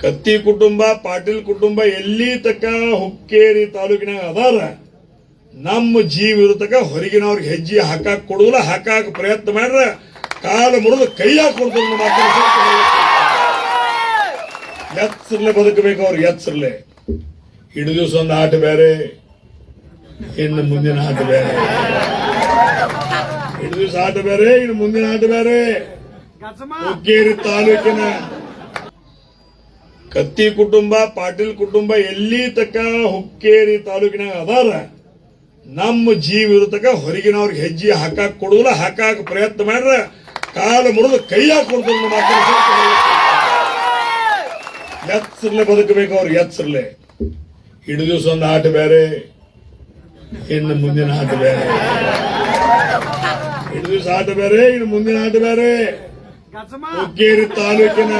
ಕತ್ತಿ ಕುಟುಂಬ ಪಾಟೀಲ್ ಕುಟುಂಬ ಎಲ್ಲಿ ತಕ ಹುಕ್ಕೇರಿ ತಾಲೂಕಿನಾಗ ಅದಾರ ನಮ್ಮ ಜೀವ ಇರತಕ ಹೊರಗಿನವ್ರಿಗೆ ಹೆಜ್ಜೆ ಹಾಕಾಕ್ ಕೊಡುದಿಲ್ಲ ಹಾಕಾಕ ಪ್ರಯತ್ನ ಮಾಡ್ರ ಕಾಲ ಮುರಿದು ಕೈಯಾಗ ಕೊಡ್ತಾರೆ ಎಚ್ಚರ್ಲೆ ಬದುಕಬೇಕು ಅವ್ರಿಗೆ ಎಚ್ಚರ್ಲೆ. ಇಡೀ ದಿವಸ ಒಂದು ಆಟ ಬೇರೆ ಇನ್ನು ಮುಂದಿನ ಆಟ ಬೇರೆ. ಇಡೀ ದಿವಸ ಆಟ ಬೇರೆ ಇನ್ನು ಮುಂದಿನ ಆಟ ಬೇರೆ. ಹುಕ್ಕೇರಿ ತಾಲೂಕಿನ ಕತ್ತಿ ಕುಟುಂಬ ಪಾಟೀಲ್ ಕುಟುಂಬ ಎಲ್ಲಿ ತಕ ಹುಕ್ಕೇರಿ ತಾಲೂಕಿನಾಗ ಅದಾರ ನಮ್ಮ ಜೀವ ಇರತಕ್ಕ ಹೊರಗಿನವ್ರಿಗೆ ಹೆಜ್ಜೆ ಹಾಕಾಕ್ ಕೊಡುದಿಲ್ಲ ಹಾಕಾಕ ಪ್ರಯತ್ನ ಮಾಡ್ರ ಕಾಲು ಮುರಿದು ಕೈ ಹಾಕೊಡ್ತಾರೆ ಎತ್ಸರ್ಲೆ ಬದುಕಬೇಕು ಅವ್ರಿಗೆ ಎಚ್ಚರ್ಲೆ. ಇಡೀ ದಿವಸ ಒಂದು ಆಟ ಬೇರೆ ಇನ್ನು ಮುಂದಿನ ಆಟ ಬೇರೆ. ಇಡೀ ದಿವಸ ಆಟ ಬೇರೆ ಇನ್ನು ಮುಂದಿನ ಆಟ ಬೇರೆ. ಹುಕ್ಕೇರಿ ತಾಲೂಕಿನ